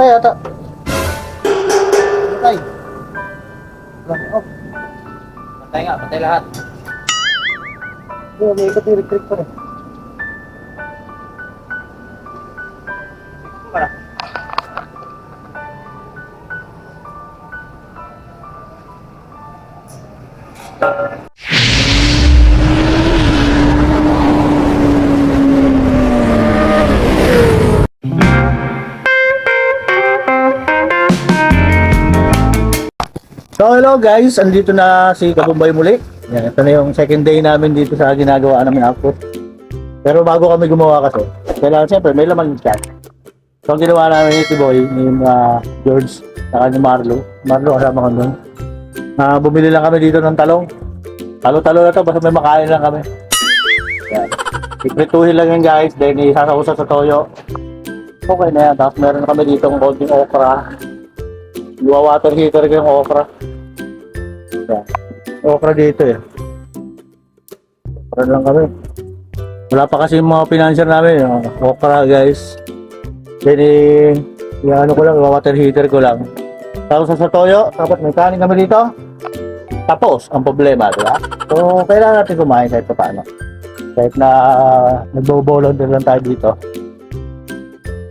Matay yata. Matay. Oh, Patay nga, patay lahat. oh, may ikot yung electric pa rin. Para. So hello guys, andito na si Kabumbay muli. Yan, ito na yung second day namin dito sa ginagawa namin output. Pero bago kami gumawa kasi, kailangan siyempre may laman yung chat. So ang ginawa namin ni Boy, ni uh, George, saka ni Marlo. Marlo kasama ko doon. Ah, bumili lang kami dito ng talong. Talo-talo na to, basta may makain lang kami. Yan. Iprituhin lang yan guys, then isasausa sa toyo. Okay na yan. Tapos meron kami dito ng konting okra. Luwa water heater ko yung okra. Yan. Okra dito eh. Okra lang kami. Wala pa kasi yung mga financier namin. Yung okra guys. Then eh, yung ano ko lang, water heater ko lang. Tapos sa toyo, tapos may kanin kami dito. Tapos, ang problema, di ba? So, kailangan natin kumain kahit pa paano. Kahit na uh, nagbo-volunteer lang tayo dito.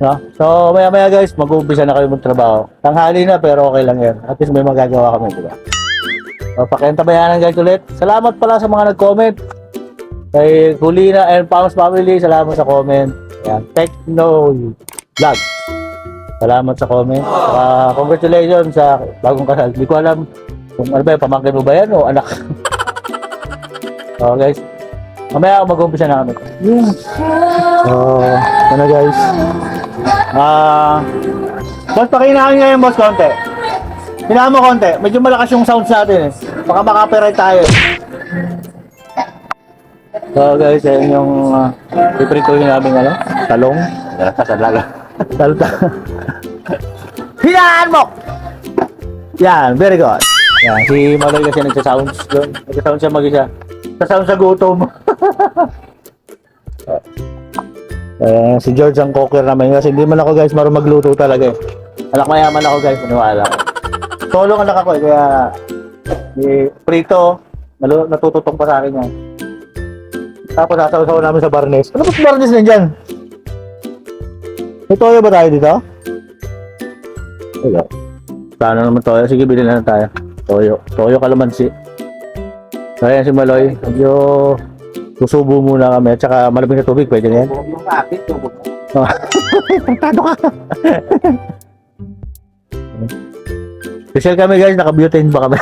No? So, maya maya guys, mag-uumpisa na kayo magtrabaho. Tanghali na, pero okay lang yan. At least may magagawa kami, di ba? So, pakiantabayanan guys ulit. Salamat pala sa mga nag-comment. Kay Kulina and Pams Family, salamat sa comment. Yan. Techno Vlog. Salamat sa comment. Saka congratulations sa bagong kasal. Hindi ko alam kung ano ba yung pamangkin mo ba yan o anak. so guys, mamaya mag-umpisa na kami. So, ano guys. Ah, boss, pakinahin nga yung boss konti. Hinahan mo konti. Medyo malakas yung sounds natin eh. Baka makapiright tayo. So guys, yan yung uh, iprituhin namin ano, talong. Kasalaga. Talta. Hinahan mo! Yan, very good. Yan, si Maloy kasi nagsa-sounds doon. Nagsa-sound siya mag-isa. Sa-sound sa gutom. Eh, si George ang cocker namin kasi hindi man ako guys marunong magluto talaga eh. Anak mayaman ako guys, maniwala ko. Solo ang anak ako eh, kaya eh, prito, natututong pa sa akin yan. Tapos sasaw-saw namin sa barnes. Ano ba sa barnes na dyan? May toyo ba tayo dito? Wala. Plano naman toyo. Sige, bilhin na lang tayo. Toyo. Toyo kalamansi. So, ayan si Maloy. Medyo susubo muna kami. At saka malamig na tubig. Pwede na yan. Yung kapit. Tado ka. Special kami guys. Naka-butane pa kami.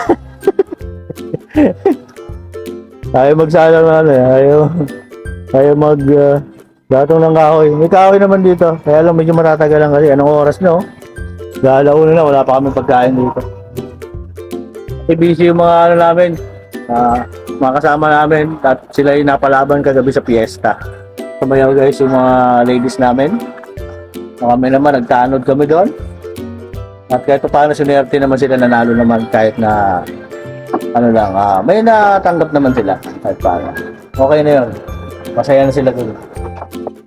Ayaw magsala ng ano eh. Ayaw, ayaw mag... Uh, Gatong ng kahoy. May kahoy naman dito. Kaya lang medyo matatagalan kasi. Anong oras no? Galauna na. Wala pa kami pagkain dito. Kasi busy yung mga ano namin. ah, mga kasama namin. At sila yung napalaban kagabi sa piyesta. Sabayaw guys yung mga ladies namin. Kami naman, nagtanod kami doon. At kahit pa paano sinerte naman sila nanalo naman kahit na ano lang, ah, may natanggap naman sila kahit paano. Okay na yun. Masaya na sila doon.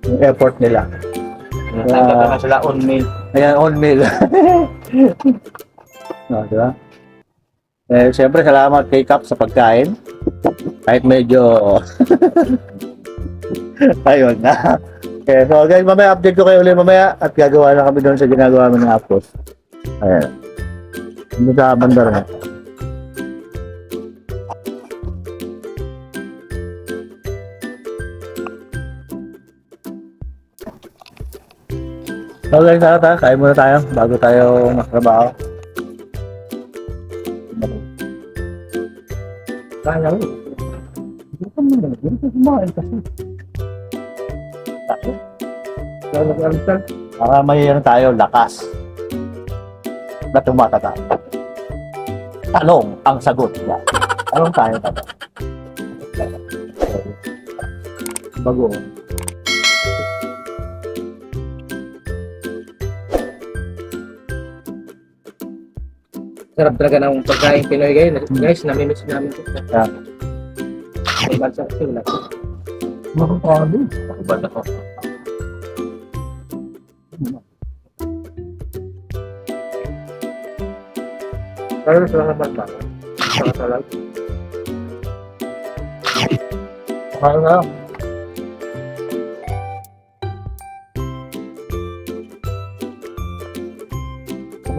Yung effort nila. Natanggap naman sila on mail. Ayan, on mail. no, di ba? Eh, siyempre, salamat kay Cap sa pagkain. Kahit medyo... Ayun na. Okay, so guys, mamaya update ko kayo ulit mamaya at gagawa na kami doon sa ginagawa namin ng Apos. Ayan. Ano sa bandar na? So guys, tara tayo. Kain muna tayo bago tayo magtrabaho. Kaya mo. Hindi ka muna. Hindi ka kumain kasi. Para may ano tayo, lakas. Na tumatata. Tanong ang sagot niya. Tanong tayo tanong. Bago. sarap talaga ng pagkain Pinoy guys. Guys, namimiss namin ito. Yeah. Ay, bansa ko sila. Makakado. Makakabal ako. Pero sa lahat ba? Sa lahat. Kaya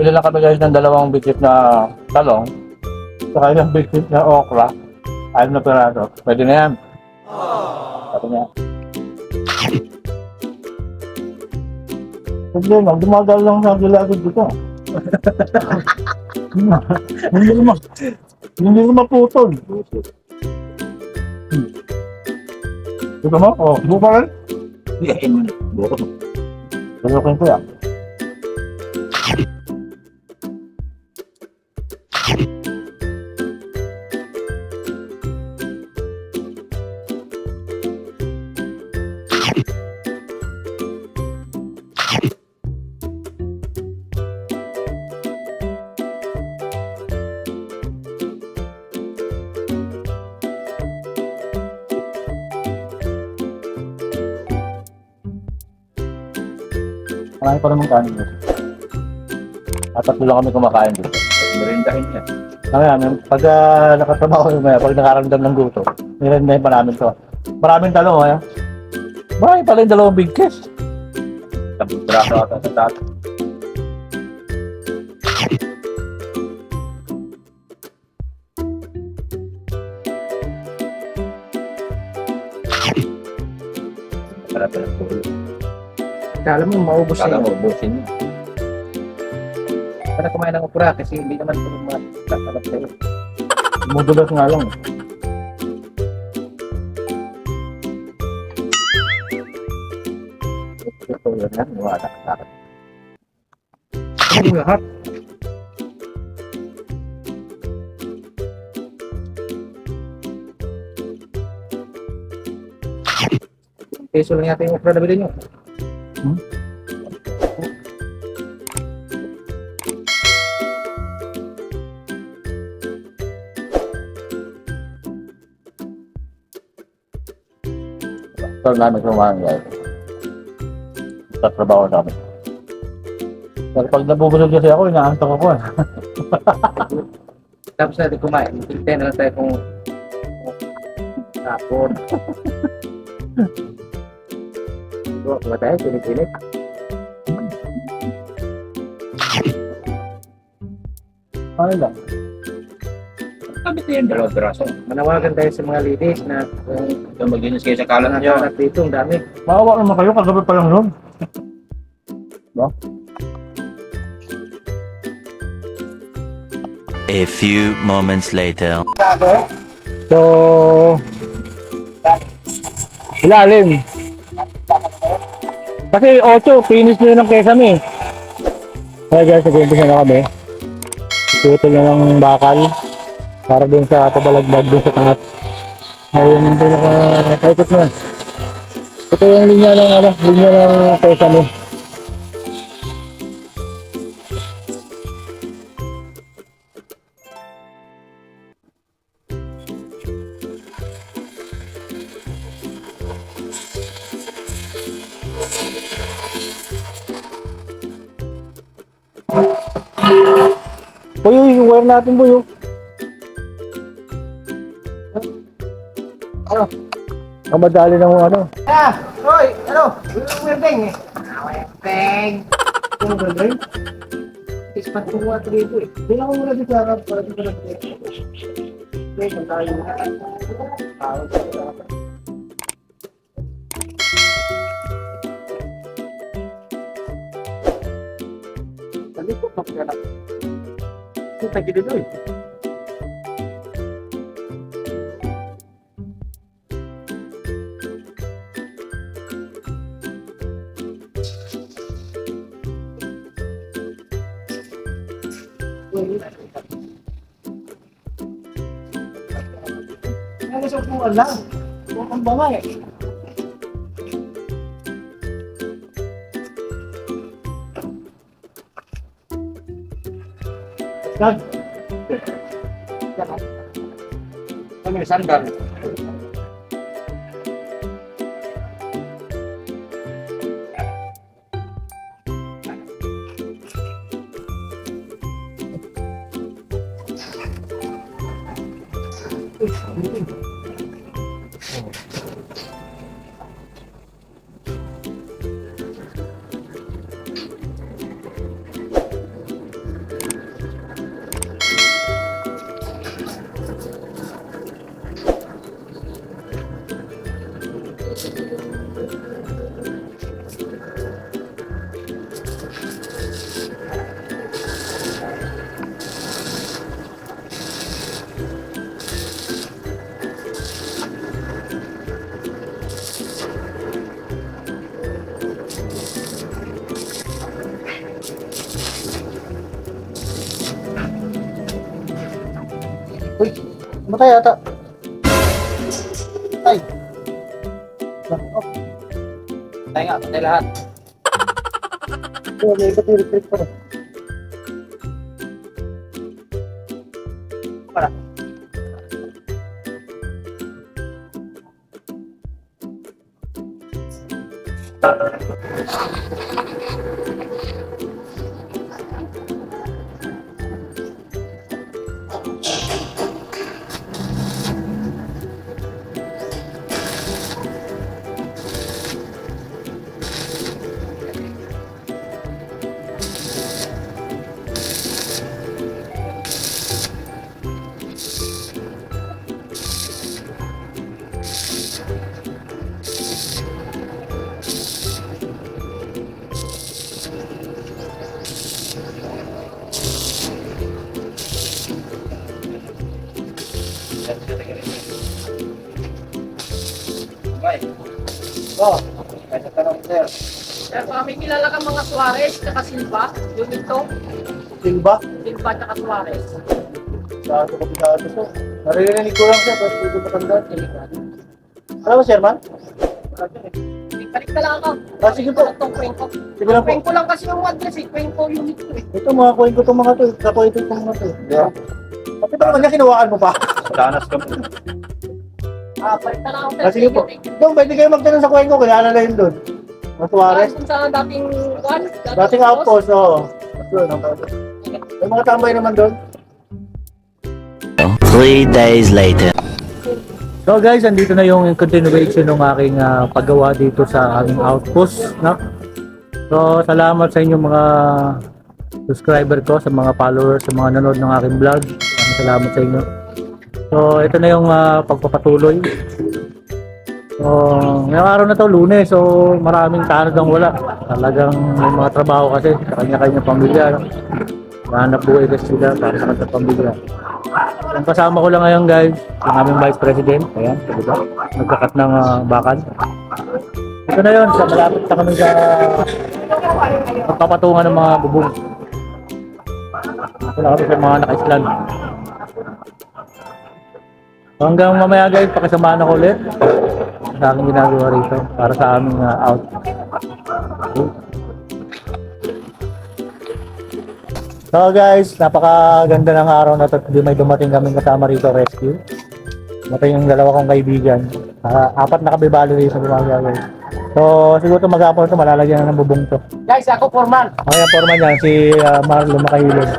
na. Bumili lang kami guys ng dalawang bigkit na talong. Saka isang bigkit na okra. Ayun na piraso. Pwede na yan. Sabi niya. Problema, dumadal lang sa gilagod dito. hindi ma hindi ko maputol. Ito mo? Oh, buka rin? Yan. Buo. Pasukin ko yan. Marami pa naman kanin dito. At tatlo lang kami kumakain dito. Merindahin niya. Kaya, pag uh, nakatrabaho kami maya, pag nakaramdam ng guto, nirendahin pa namin to. Maraming talong, kaya. Marami pala yung dalawang big case. Tapos braso ata sa tato. Para tulo. Kala mo maubos Kala mo, busin mo. Para kumain ng upra kasi hindi naman ito matatalap sa'yo. Mudulas nga lang. Ito yun yan, wala ka Ano lahat? Peso lang yata yung upra na bilhin nyo. Ito namin kumain guys. Sa trabaho namin. Pero pag nabubulog kasi ako, inaantok ako eh. Tapos natin kumain. Hintay na lang tayo kung tapon. Ito, kuha tayo, pilit-pilit. Ano lang? Sabi ko yung dalawang. Manawagan tayo sa mga ladies na kung Ito maglinis kayo sa kalan niyo. nakahanap dito, ang dami. Maawa naman kayo, kagabi pa lang nun. A few moments later. So, ilalim. Kasi 8, finish nyo ng kesame. Kaya guys, nag-umpisa na kami. Tutol na ng bakal. Para dun sa pabalagbag dun sa taas. Ayun yung pinaka-kaikot na. Ito yung linya ng ano, linya ng kesame. Natin boy. oh. Ano? Ang madali ng ano. Ah! Hoy! Ano? Wirdeng eh. Wirdeng! Ano wirdeng? Ispat ko nga dito eh. Hindi na ako muna dito harap para dito na dito. Okay, kung tayo na. Tawag sa harap. Sabi ko, Tagi dito eh. Ano sa upuan lang? Mukhang banga Dan. Thank you. Matay ata. Ay. Oh, Tayo nga, patay lahat. oh, may ikot yung pa rin. Oh, sa tanong, sir. Kaya baka may kilala kang mga Suarez, tsaka Silva, yung ito, Silba? Silva tsaka Suarez. Sabi ko pisado siya. Naririnig ko lang siya, tapos dito matanda. Ano ba, Sherman? Balik ka lang ako. Ah, sige po. Ito tong kwento. Sige lang po. Kwento lang kasi yung address eh, kwento unit ko eh. Ito, mga ko itong mga to. Sa coin ko itong mga to. Yeah. Bakit ba naman niya kinuhaan mo pa? Danas ka mo. Ah, balik na lang ako. Ah, sige po. Doon, pwede kayo magtanong sa coin ko. Kilala na yun doon. Mga Suarez. Kung sa dating one, Dating outpost, oo. Doon, ang May mga tambay naman doon. Three days later. So guys, andito na yung continuation ng aking ah, paggawa dito sa aming outpost. No? So salamat sa inyong mga subscriber ko, sa mga followers, sa mga nanood ng aking vlog. Maraming salamat sa inyo. So ito na yung ah, pagpapatuloy. So ngayong araw na to, lunes. So maraming tanod ang wala. Talagang may mga trabaho kasi sa kanya-kanya pamilya. Hanap buhay kasi sila para sa kanya pamilya. Ang kasama ko lang ngayon guys, ang aming Vice President. Ayan, diba? Nagkakat ng ah, bakal. Ito na yun, sa malapit na kami sa pagpapatungan ng mga bubong. Na kami sa mga naka-island. Hanggang mamaya guys, pakisamahan ako ulit sa aking ginagawa rito para sa aming ah, out. So guys, napakaganda ng araw na to. Hindi may dumating kaming kasama rito rescue. Dumating yung dalawa kong kaibigan. Ah, apat na kabibalo rito sa gumagawa. So siguro maghapon to malalagyan na ng bubong to. Guys, ako formal. Ang kaya forma niyan si ah, Marlo Makahilog.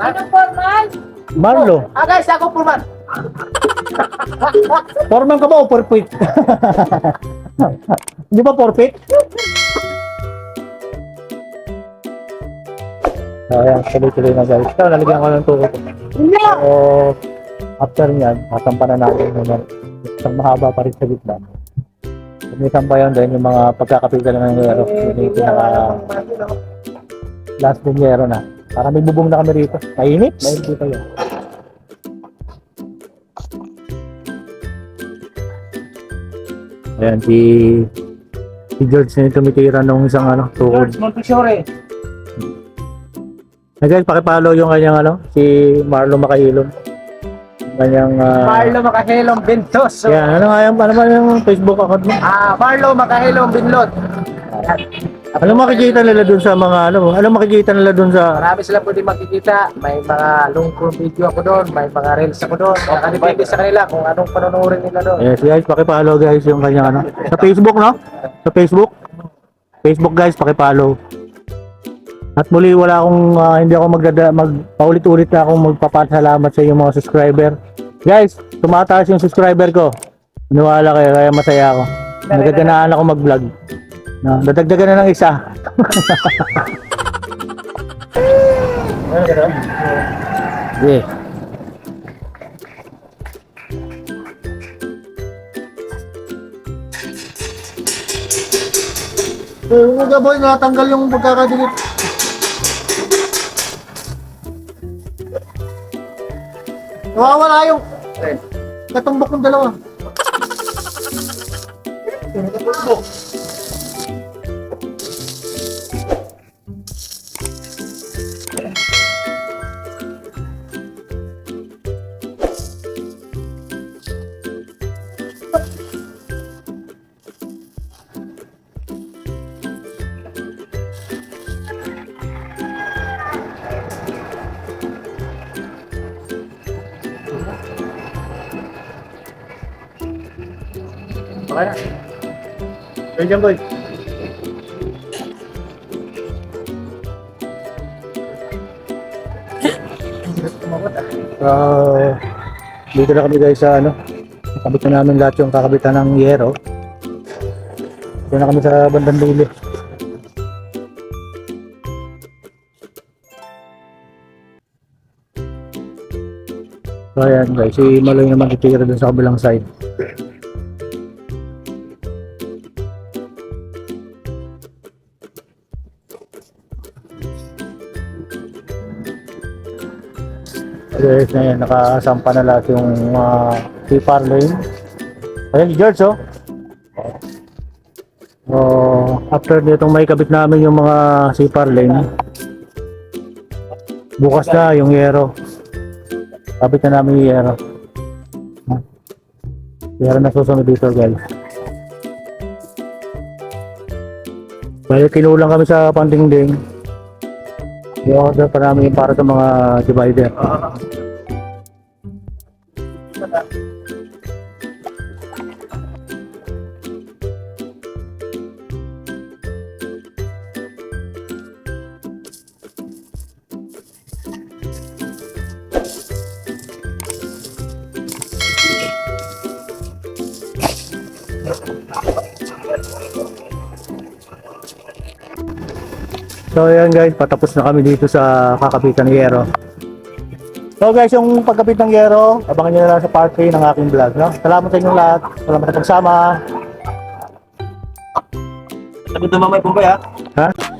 Anong formal? Marlo, Ah guys, ako formal. Forman ka ba o porpit? Di ba porpit? So ayan, tuloy-tuloy na guys. Ito, lalagyan ko ng tuko. So, after nyan, kasampanan natin yung isang mahaba pa rin sa gitna. May sampayan din yung mga pagkakapitan ng yero. Yun yung pinaka last ng yero na. Para may bubong na kami rito. Mainit? Mainit dito yun. Ayan, si si George na yung tumitira nung isang ano, tukod. George Montessori. Hey guys, pakipollow yung kanyang ano, si Marlo Makahilom. Kanyang uh, Marlo Macahilong Bintos. Yan, ano nga yung, ano ba yung Facebook account mo? Ah, Marlo Macahilong Binlot. Ano makikita nila dun sa mga ano, ano makikita nila dun sa Marami sila pwede makikita. May mga long form video ako doon, may mga reels ako doon. Nakadepende sa kanila kung anong panonoodin nila doon. Yes guys, pakipollow guys yung kanyang ano. Sa Facebook no? Sa Facebook. Facebook guys, pakipollow. At muli wala akong ah, hindi ako magdada mag paulit-ulit na akong magpapasalamat sa inyong mga subscriber. Guys, tumataas yung subscriber ko. Maniwala kayo, kaya masaya ako. Nagaganaan ako mag-vlog. No, dadagdagan na ng isa. Yeah. Eh, mga boy, natanggal yung pagkakadilit. Nawawala yung katumbok ng dalawa. Okay na. Ayun dyan, boy. Ah, dito na kami guys sa ano. Nakabit na namin lahat yung kakabitan ng yero. Dito na kami sa bandang dulo. So ayan guys, si Maloy naman titira dun sa kabilang side. Guys, na yan, nakasampa na lahat yung uh, C-Par lane. Ayan si George, oh. Oh, after nitong may kabit namin yung mga C-Par lane, bukas na yung Yero. Kabit na namin yung Yero. Yero na susunod dito, guys. Balik kinulang kami sa pandingding. I-order pa namin para sa mga divider. So ayan guys, patapos na kami dito sa kakapitan ng Yero. So guys, yung pagkapit ng Yero, abangan nyo na lang sa part 3 ng aking vlog. No? Salamat sa inyong lahat. Salamat sa pagsama. Sabi ito mamay po ba ya? Ha?